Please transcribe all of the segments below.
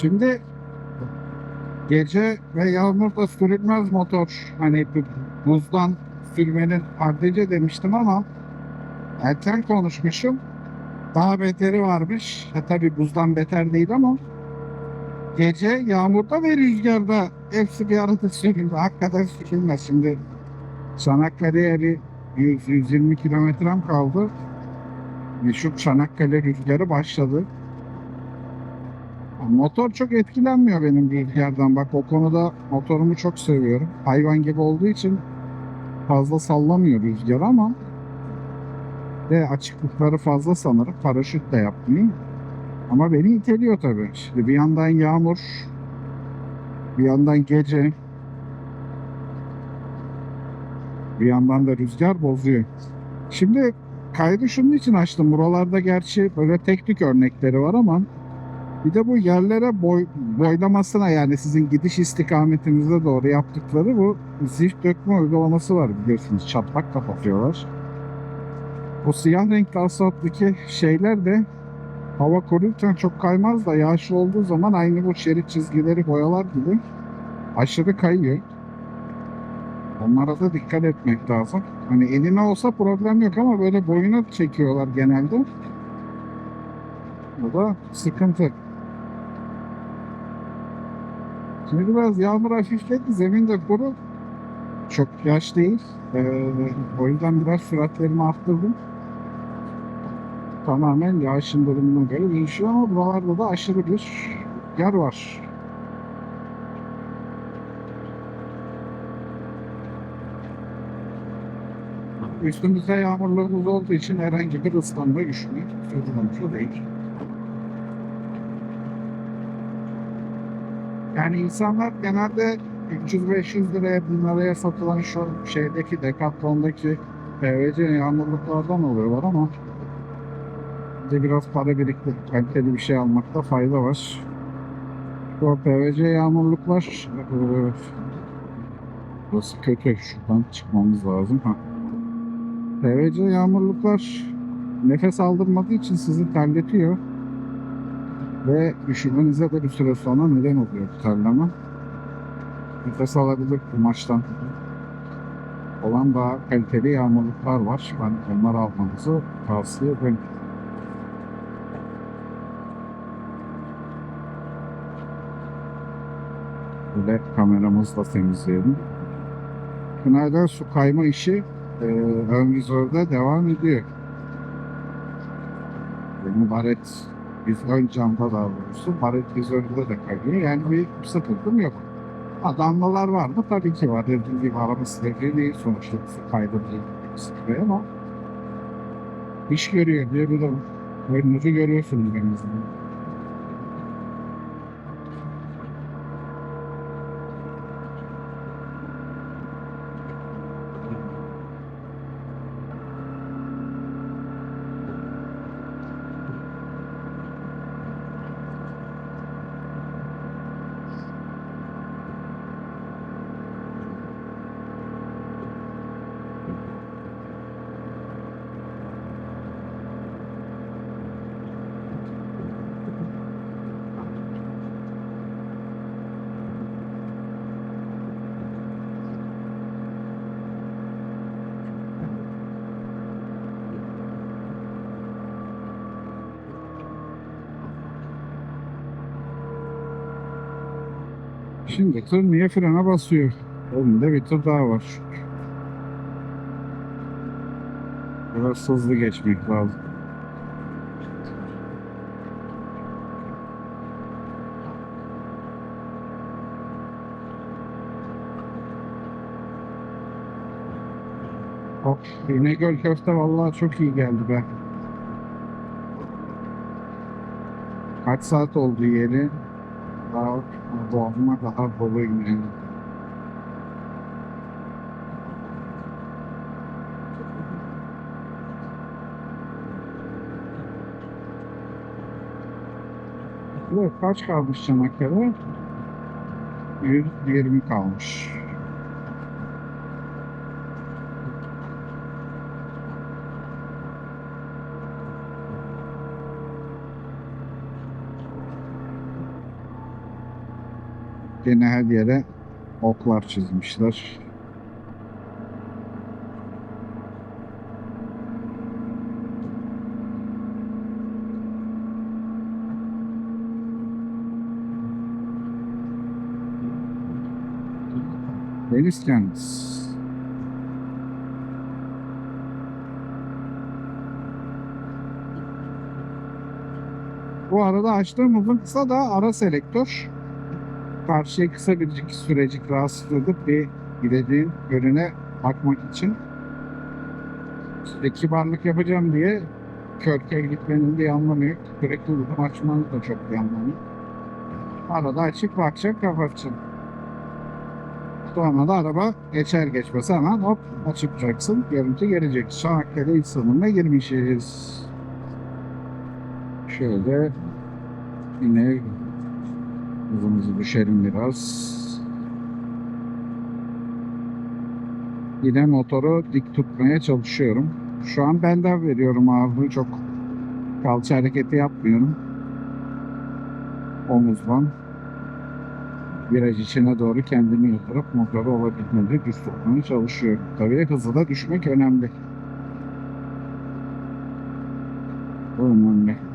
Şimdi gece ve yağmurda sürülmez motor. Hani bu- buzdan sürmenin ardıcı demiştim ama erken konuşmuşum. Daha beteri varmış. Ha, tabii buzdan beter değil ama gece yağmurda ve rüzgarda hepsi bir arada sürüldü. Hakikaten sürülmez. Şimdi Çanakkale'ye bir 100-120 kilometrem kaldı. Meşhur Çanakkale rüzgarı başladı. Motor çok etkilenmiyor benim rüzgardan. Bak o konuda motorumu çok seviyorum. Hayvan gibi olduğu için fazla sallamıyor rüzgar ama ve açıklıkları fazla sanırım. Paraşüt de yapmıyor. Ama beni iteliyor tabii. Şimdi bir yandan yağmur, bir yandan gece, bir yandan da rüzgar bozuyor. Şimdi kaydı şunun için açtım. Buralarda gerçi böyle teknik örnekleri var ama bir de bu yerlere boy, boylamasına yani sizin gidiş istikametinize doğru yaptıkları bu zift dökme uygulaması var biliyorsunuz. Çatlak kapatıyorlar. O siyah renkli asfalttaki şeyler de hava korurken çok kaymaz da yağışlı olduğu zaman aynı bu şerit çizgileri boyalar gibi aşırı kayıyor. Onlara da dikkat etmek lazım. Hani eline olsa problem yok ama böyle boyuna çekiyorlar genelde. Bu da sıkıntı. Şimdi biraz yağmur hafifledi. Zemin de kuru. Çok yaş değil. Ee, o yüzden biraz süratlerimi arttırdım. Tamamen yağışın durumuna göre değişiyor ama buralarda da aşırı bir yer var. Üstümüzde yağmurlarımız olduğu için herhangi bir ıslanma düşünmek söz konusu değil. Yani insanlar genelde 300-500 liraya 1000 liraya satılan şu şeydeki Decathlon'daki PVC yağmurluklardan alıyorlar ama de biraz para biriktirip kaliteli bir şey almakta fayda var. Bu PVC yağmurluklar eee, burası kötü. Şuradan çıkmamız lazım. Ha. PVC yağmurluklar nefes aldırmadığı için sizi terletiyor. Ve üşümenize de bir süre sonra neden oluyor bu terleme. Nefes alabilir kumaştan olan daha kaliteli yağmurluklar var. Ben onları almanızı tavsiye ederim. Böyle kameramızı da temizleyelim. Tünelden su kayma işi e, ön vizörde devam ediyor. Baret biz ön camda daha doğrusu baret vizörde de kayıyor. Yani bir sıkıntım yok. Ha, damlalar var mı? Tabii ki var. Dediğim gibi araba silecekliği değil sonuçta su kaydı değil. Sprey ama iş görüyor diyebilirim. Önünüzü görüyorsunuz en. Şimdi tır niye frene basıyor? Önünde bir tır daha var. Biraz hızlı geçmek lazım. Hop, İnegöl köfte vallahi çok iyi geldi be. Kaç saat oldu yeri? Daha doğma daha doluyum yani. Evet, kaç kalmış Çanakkale? 120 kalmış. Yine her yere oklar çizmişler. Deniz kendisi. Bu arada açtığım uzun kısa da ara selektör. Karşıya kısa bir sürecik rahatsız edip bir gideceğin yönüne bakmak için. İşte kibarlık yapacağım diye körke gitmenin bir anlamı yok. Sürekli uzun açmanın da çok bir anlamı yok. Arada açık bakacak kapatacak. Sonra da araba geçer geçmez hemen hop açıklayacaksın. Görüntü gelecek. Çanakkale ilk sınırına girmişiz. Şöyle yine hızımızı düşelim biraz. Yine motoru dik tutmaya çalışıyorum. Şu an benden veriyorum ağırlığı çok kalça hareketi yapmıyorum. Omuzdan viraj içine doğru kendimi yatırıp motoru olabildiğince düz tutmaya çalışıyorum. Tabii hızı da düşmek önemli. Bu önemli.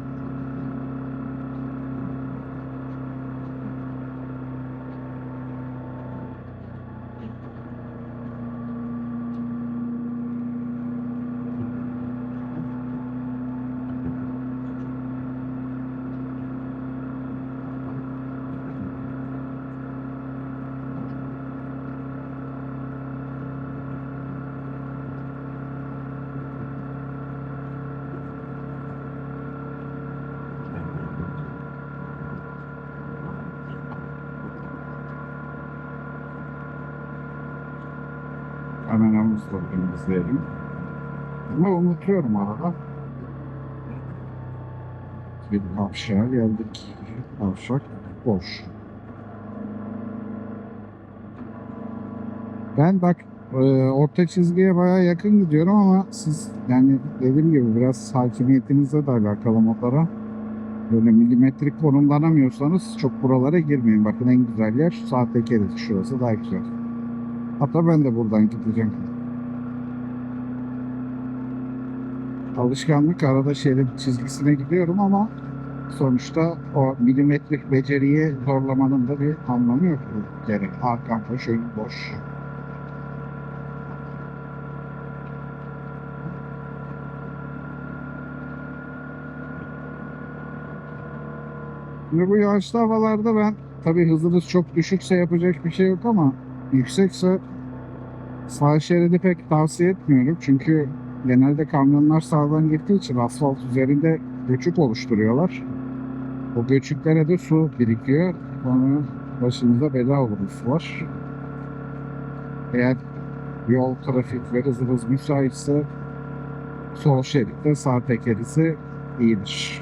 Hemen havuzla temizleyelim. Ama unutuyorum arada. Bir kavşağa geldik. Kavşak boş. Ben bak e, orta çizgiye bayağı yakın gidiyorum ama siz yani dediğim gibi biraz hakimiyetinizle de alakalı motora. Böyle milimetrik konumlanamıyorsanız çok buralara girmeyin. Bakın en güzel yer sağ tekeriz. Şurası daha güzel. Hatta ben de buradan gideceğim. Alışkanlık arada şerit çizgisine gidiyorum ama sonuçta o milimetrik beceriyi zorlamanın da bir anlamı yok. Gerek arkam önüm boş. Şimdi bu yağışlı havalarda ben tabii hızınız çok düşükse yapacak bir şey yok ama yüksekse sağ şeridi pek tavsiye etmiyorum. Çünkü genelde kamyonlar sağdan gittiği için asfalt üzerinde göçük oluşturuyorlar. O göçüklere de su birikiyor. Sonra başınıza bela olur sular. Eğer yol, trafik ve hızınız müsaitse sol şeritte sağ tekerisi iyidir.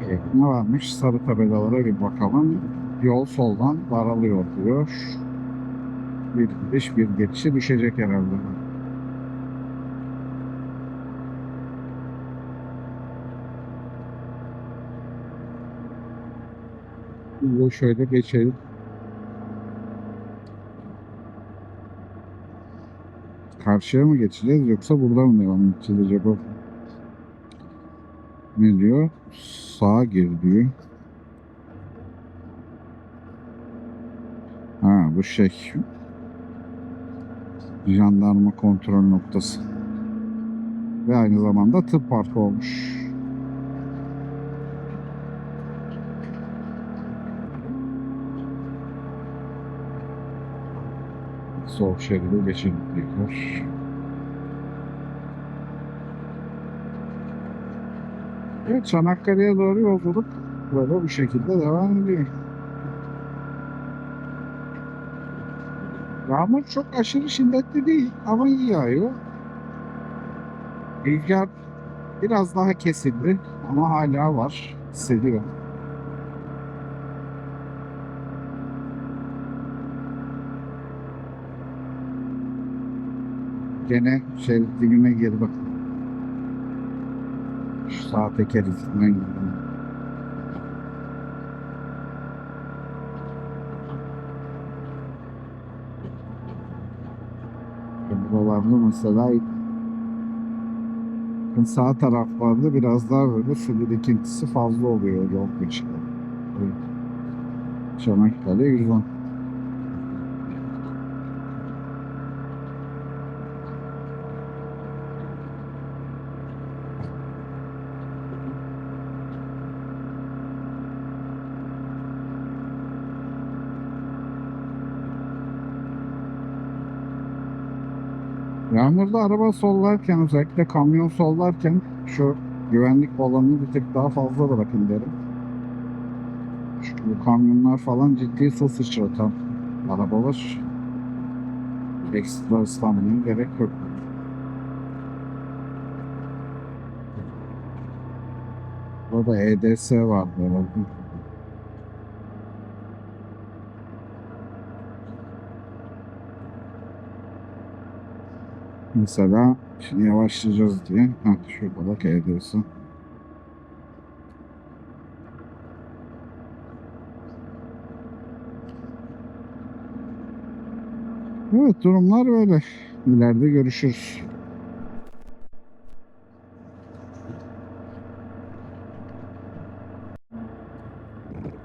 Evet, ne varmış? Sarı tabelalara bir bakalım. Yol soldan daralıyor diyor. Bir gidiş bir geçişe düşecek herhalde. Bu şöyle geçelim. Karşıya mı geçeceğiz yoksa burada mı devam edeceğiz acaba? Ne diyor? Sağa gir diyor. Ha bu şey. Jandarma kontrol noktası. Ve aynı zamanda tıp parkı olmuş. Sol şeride geçin diyorlar. Evet Çanakkale'ye doğru yolculuk böyle bu şekilde devam ediyor. Yağmur çok aşırı şiddetli değil ama iyi yağıyor. Rüzgar Biraz daha kesildi ama hala var. Hissediyor. Gene şey dibime girdi. Şu sağ teker izinden girdim. Buralarda mesela sağ taraflarda biraz daha böyle su birikintisi fazla oluyor yol geçişinde. Evet. Çanakkale 110. Yağmurda araba sollarken özellikle kamyon sollarken şu güvenlik alanını bir tık daha fazla bırakın derim. Çünkü bu kamyonlar falan ciddi su sıçratan arabalar. Ekstra ıslanmaya gerek yok. Burada EDS vardı herhalde. Mesela şimdi yavaşlayacağız diye. Ha şurada bak EDS. Evet durumlar böyle. İleride görüşürüz.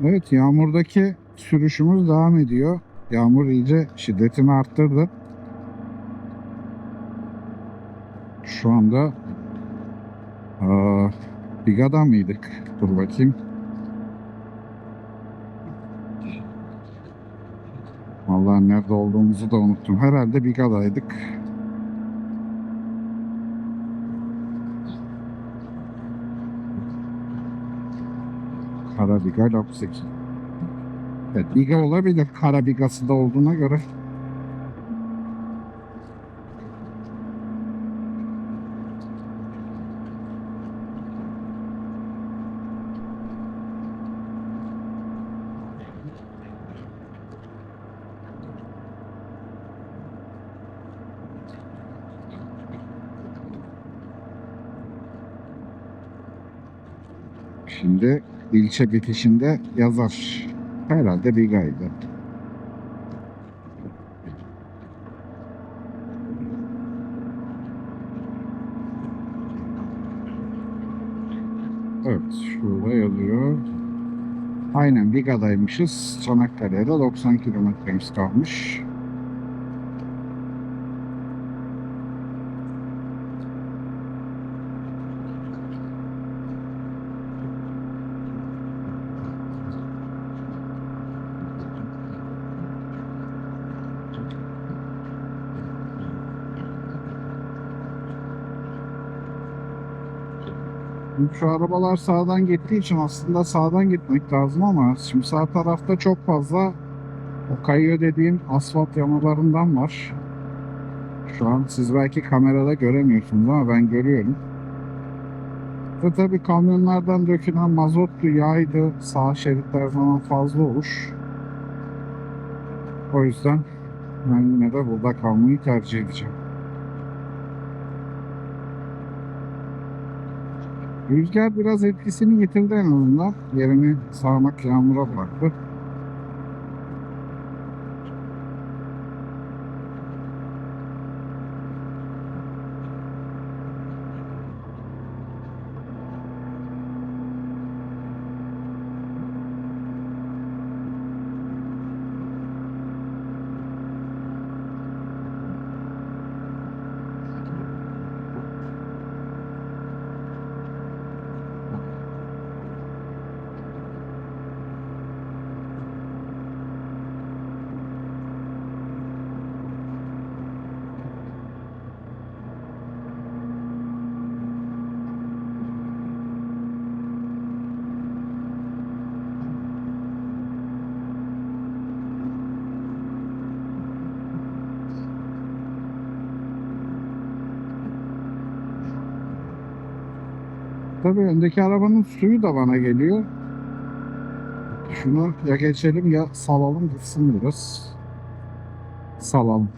Evet yağmurdaki sürüşümüz devam ediyor. Yağmur iyice şiddetini arttırdı. Şu anda aa, Biga'da mıydık? Dur bakayım. Vallahi nerede olduğumuzu da unuttum. Herhalde Biga'daydık. Karabiga Lapseki. Evet, Biga olabilir. Karabigası da olduğuna göre. Şimdi ilçe bitişinde yazar. Herhalde Biga'ydı. Evet, şurada yazıyor. Aynen Biga'daymışız. Çanakkale'ye de 90 kilometremiz kalmış. Şu arabalar sağdan gittiği için aslında sağdan gitmek lazım ama şimdi sağ tarafta çok fazla o kayıyor dediğim asfalt yamalarından var. Şu an siz belki kamerada göremiyorsunuz ama ben görüyorum. Ve tabii kamyonlardan dökülen mazottu, yağydı, sağ şeritler falan fazla olur. O yüzden ben yine de burada kalmayı tercih edeceğim. Rüzgar biraz etkisini yitirdi en azından. Yerini sağanak yağmura bıraktı. Tabii öndeki arabanın suyu da bana geliyor. Şunu ya geçelim ya salalım gitsin biraz. Salalım.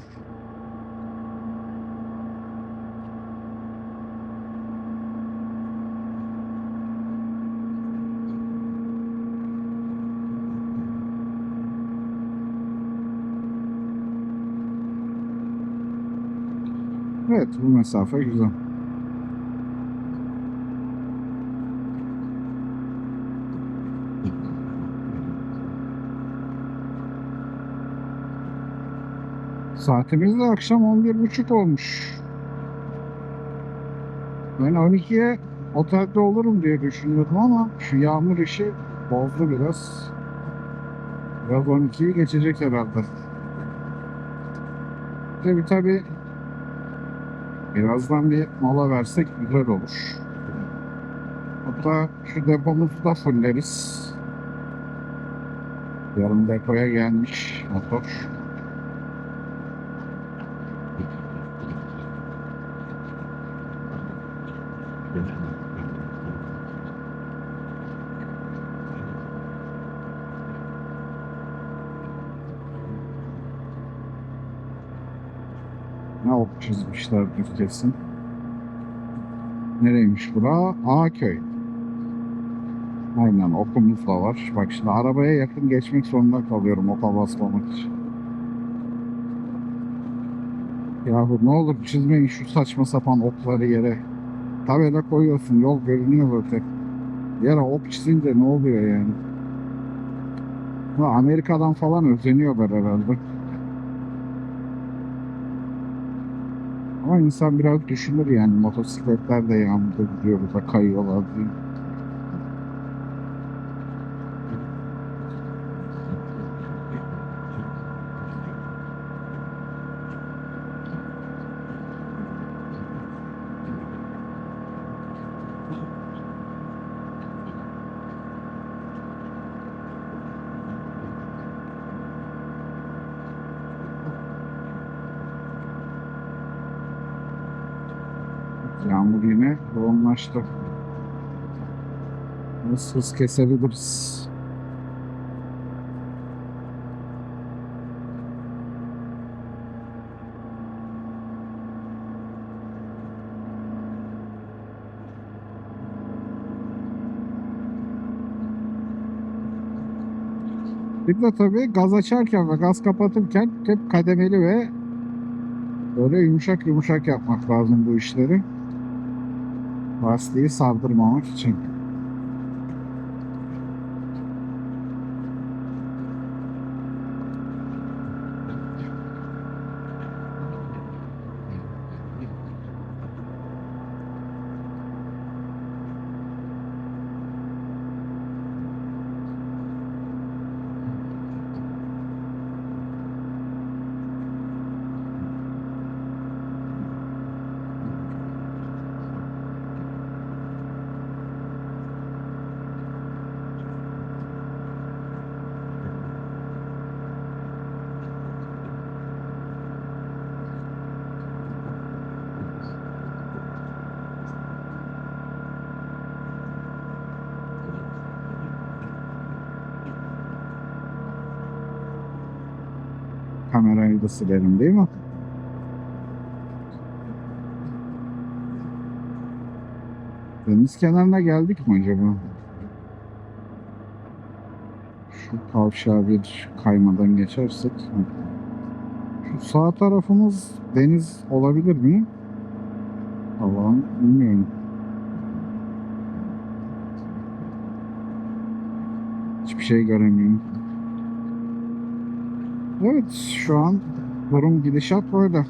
Evet bu mesafe güzel. Saatimiz de akşam 11.30 olmuş. Ben 12'ye otelde olurum diye düşünüyordum ama şu yağmur işi bozdu biraz. Biraz 12'yi geçecek herhalde. Tabi tabi birazdan bir mola versek güzel olur. Hatta şu depomuzu da fulleriz. Yarın depoya gelmiş motor. Ne ok çizmişlerdir kesin. Nereymiş bura? Ağaköy. Aynen okumuz da var. Bak şimdi arabaya yakın geçmek zorunda kalıyorum oka basmamak için. Yahu ne olur çizmeyin şu saçma sapan okları yere. Tabela koyuyorsun yol görünüyor böyle. Yere ok çizince ne oluyor yani? Amerika'dan falan özeniyorlar herhalde. Ama insan biraz düşünür yani motosikletler de yağmurda gidiyor da kayıyorlar diye. Yağmur yine yoğunlaştı. Nasıl hız kesebiliriz? Bir de tabii gaz açarken ve gaz kapatırken hep kademeli ve böyle yumuşak yumuşak yapmak lazım bu işleri. Lastiği sardırmamak için. Kamerayı da silelim değil mi? Deniz kenarına geldik mi acaba? Şu kavşağı bir kaymadan geçersek. Şu sağ tarafımız deniz olabilir mi? Allah'ım bilmiyorum. Hiçbir şey göremiyorum. Evet şu an durum gidişat böyle.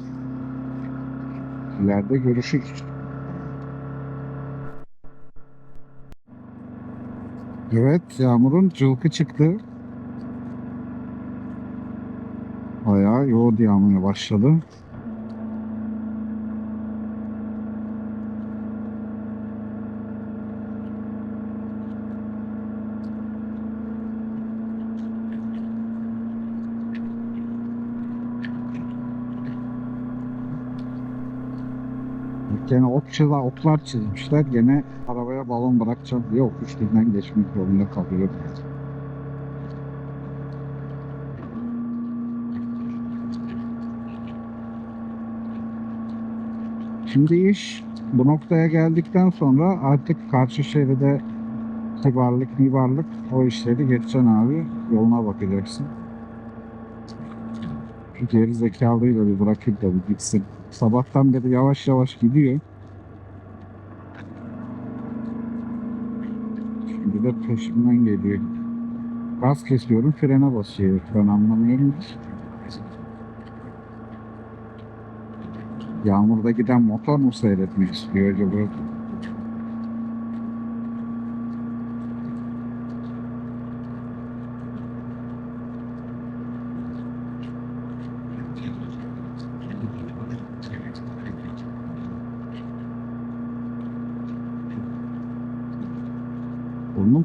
İleride görüşürüz. Evet yağmurun cılkı çıktı. Bayağı yoğun yağmaya başladı. Gene okçular, oklar çizmişler. Gene arabaya balon bırakacağım yok üstünden geçmek zorunda kalıyor. Şimdi iş bu noktaya geldikten sonra artık karşı şeride kibarlık mibarlık o işleri geçeceksin abi. Yoluna bakacaksın. Şu geri zekalıyı da bir bırakayım da bir gitsin. Sabahtan beri yavaş yavaş gidiyor. De peşimden geliyor. Gaz kesiyorum frene basıyor. Ben anlamıyorum ki. Yağmurda giden motor mu seyretmek istiyor acaba?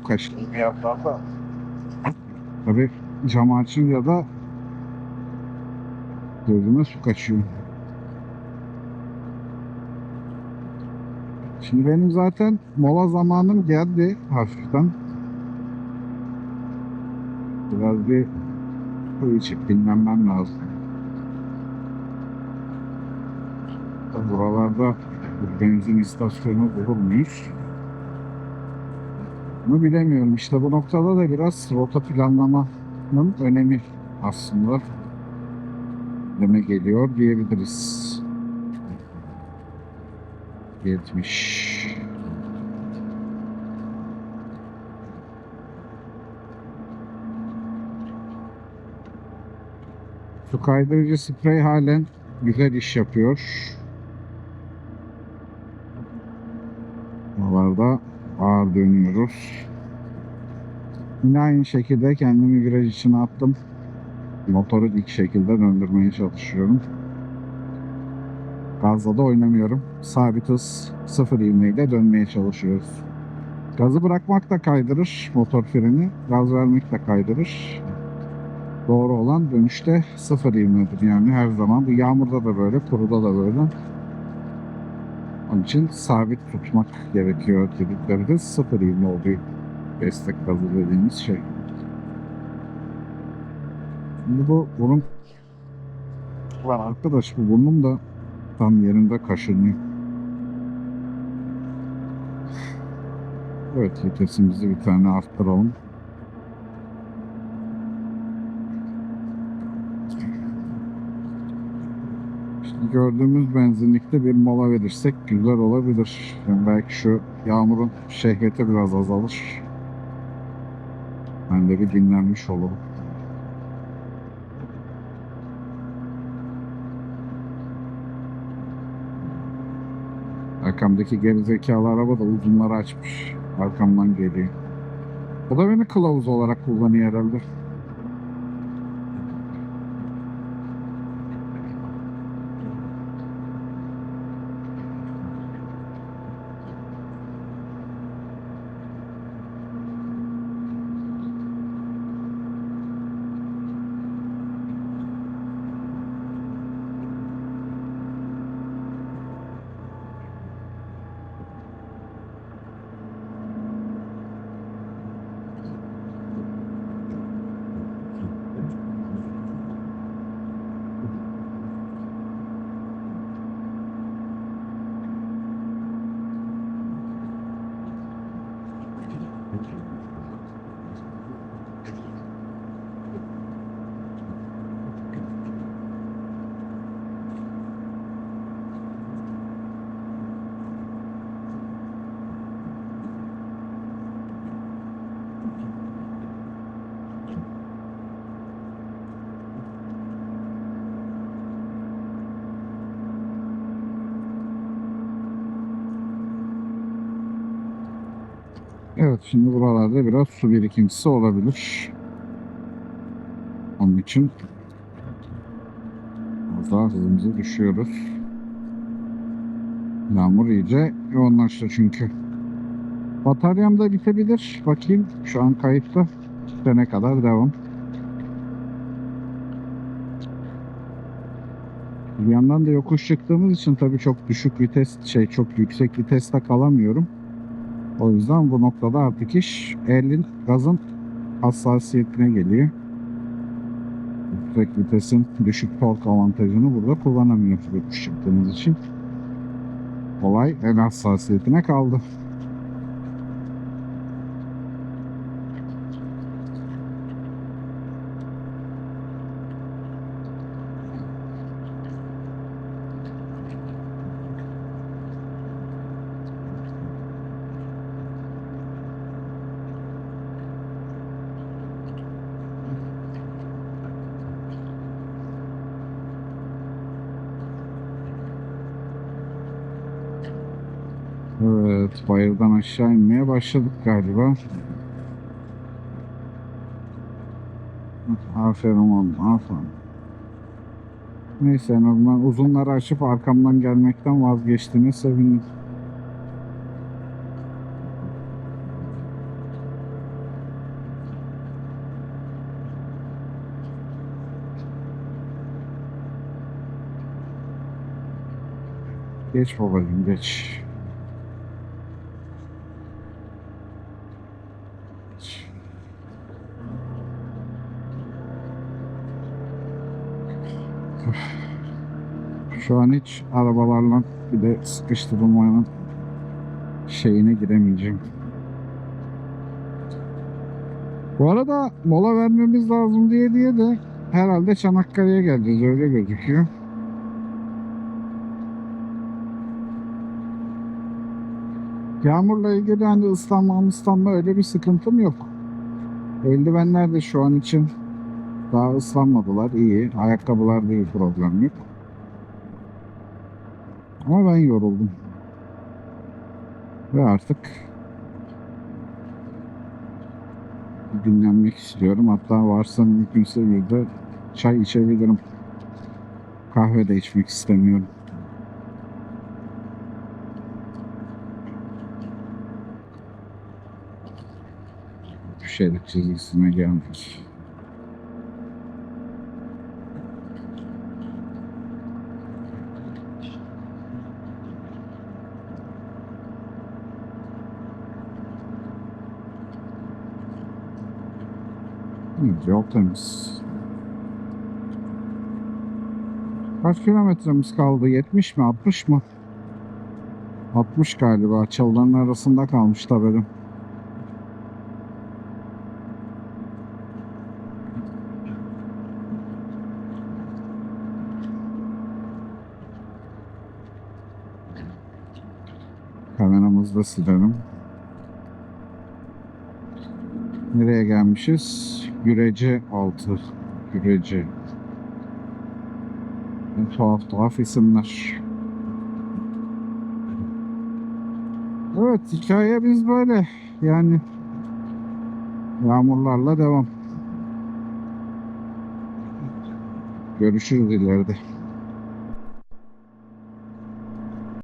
Kaşındı. Fiyatlarda Tabii camı açınca da gözüme su kaçıyor. Şimdi benim zaten mola zamanım geldi hafiften. Biraz bir su içip dinlenmem lazım. Buralarda bir benzin istasyonu bulur muyuz? Bunu bilemiyorum. İşte bu noktada da biraz rota planlamanın önemi aslında deme geliyor diyebiliriz. 70 Su kaydırıcı sprey halen güzel iş yapıyor. Buralarda ağır dönüyoruz. Yine aynı şekilde kendimi viraj içine attım. Motoru dik şekilde döndürmeye çalışıyorum. Gazla da oynamıyorum. Sabit hız sıfır ivmeyle dönmeye çalışıyoruz. Gazı bırakmak da kaydırır motor freni. Gaz vermek de kaydırır. Doğru olan dönüşte sıfır ivmedir yani her zaman. Bu yağmurda da böyle, kuruda da böyle. Onun için sabit tutmak gerekiyor dedikleri de sıfır ivme oluyor. Destek gazı dediğimiz şey. Şimdi bu bunun Lan arkadaş bu burnum da tam yerinde kaşınıyor. Evet vitesimizi bir tane arttıralım. Şimdi gördüğümüz benzinlikte bir mola verirsek güzel olabilir. Yani belki şu yağmurun şehveti biraz azalır. Ben de bir dinlenmiş olurum. Arkamdaki gerizekalı araba da uzunları açmış. Arkamdan geliyor. O da beni kılavuz olarak kullanıyor herhalde. Evet şimdi buralarda biraz su birikintisi olabilir. Onun için az daha hızımızı düşüyoruz. Yağmur iyice yoğunlaştı çünkü. Bataryam da bitebilir. Bakayım şu an kayıtta. Sene kadar devam. Bir yandan da yokuş çıktığımız için tabii çok düşük vites şey çok yüksek viteste kalamıyorum. O yüzden bu noktada artık iş elin gazın hassasiyetine geliyor. Yüksek vitesin düşük tork avantajını burada kullanamıyoruz çıktığımız için. Olay el hassasiyetine kaldı. Evet, bayırdan aşağı inmeye başladık galiba. Aferin oğlum, aferin. Neyse en azından uzunları açıp arkamdan gelmekten vazgeçtiğine sevindim. Geç babacığım geç. Şu an hiç arabalarla bir de sıkıştırılmanın şeyine giremeyeceğim. Bu arada mola vermemiz lazım diye diye de herhalde Çanakkale'ye geleceğiz öyle gözüküyor. Yağmurla ilgili hani ıslanma ıslanma öyle bir sıkıntım yok. Eldivenler de şu an için daha ıslanmadılar iyi. Ayakkabılar değil problem yok. Ama ben yoruldum. Ve artık dinlenmek istiyorum. Hatta varsa mümkünse bir de çay içebilirim. Kahve de içmek istemiyorum. Şerit çizgisine geldik. Hı, Yol. Kaç kilometremiz kaldı? 70 mi? 60 mı? 60 galiba. Çalıların arasında kalmış tabelim. Kameramızı da silelim. Nereye gelmişiz? Gürece altı. Gürece. Ne tuhaf tuhaf isimler. Evet hikaye biz böyle. Yani yağmurlarla devam. Görüşürüz ileride.